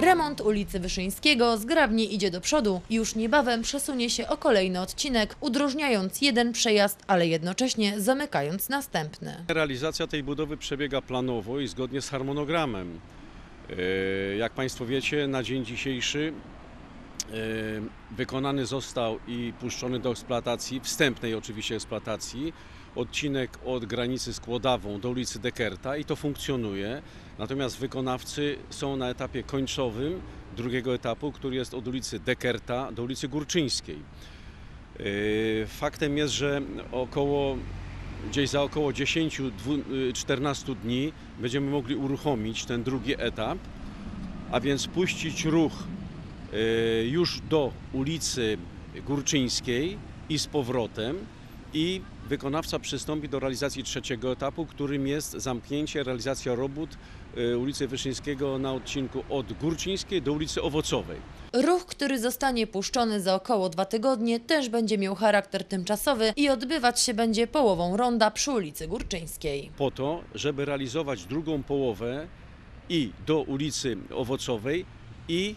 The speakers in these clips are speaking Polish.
Remont ulicy Wyszyńskiego zgrabnie idzie do przodu. Już niebawem przesunie się o kolejny odcinek, udrożniając jeden przejazd, ale jednocześnie zamykając następny. Realizacja tej budowy przebiega planowo i zgodnie z harmonogramem. E, Jak Państwo wiecie, na dzień dzisiejszy wykonany został i puszczony do eksploatacji, wstępnej oczywiście eksploatacji, odcinek od granicy z Kłodawą do ulicy Dekerta i to funkcjonuje. Natomiast wykonawcy są na etapie końcowym drugiego etapu, który jest od ulicy Dekerta do ulicy Górczyńskiej. E, Faktem jest, że około gdzieś za około 10-14 dni będziemy mogli uruchomić ten drugi etap, a więc puścić ruch już do ulicy Górczyńskiej i z powrotem i wykonawca przystąpi do realizacji trzeciego etapu, którym jest zamknięcie, realizacja robót e, ulicy Wyszyńskiego na odcinku od Górczyńskiej do ulicy Owocowej. Ruch, który zostanie puszczony za około dwa tygodnie, też będzie miał charakter tymczasowy i odbywać się będzie połową ronda przy ulicy Górczyńskiej. po to, żeby realizować drugą połowę i do ulicy Owocowej i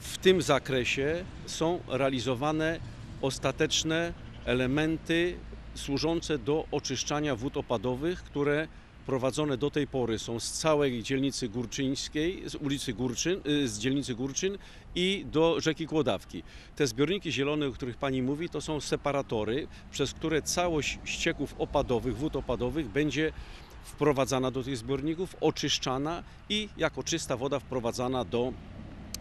w tym zakresie są realizowane ostateczne elementy służące do oczyszczania wód opadowych, które prowadzone do tej pory są z całej dzielnicy Górczyńskiej, z ulicy Górczyn, y, z dzielnicy Górczyn i do rzeki Kłodawki. Te zbiorniki zielone, o których Pani mówi, to są separatory, przez które całość ścieków opadowych, wód opadowych będzie wprowadzana do tych zbiorników, oczyszczana i jako czysta woda wprowadzana do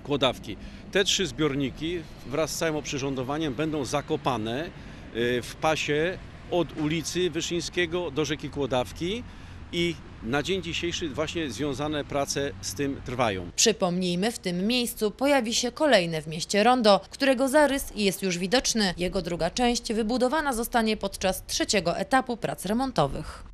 Kłodawki. Te trzy zbiorniki wraz z całym oprzyrządowaniem będą zakopane y, w pasie od ulicy Wyszyńskiego do rzeki Kłodawki i na dzień dzisiejszy właśnie związane prace z tym trwają. Przypomnijmy, w tym miejscu pojawi się kolejne w mieście rondo, którego zarys jest już widoczny. Jego druga część wybudowana zostanie podczas trzeciego etapu prac remontowych.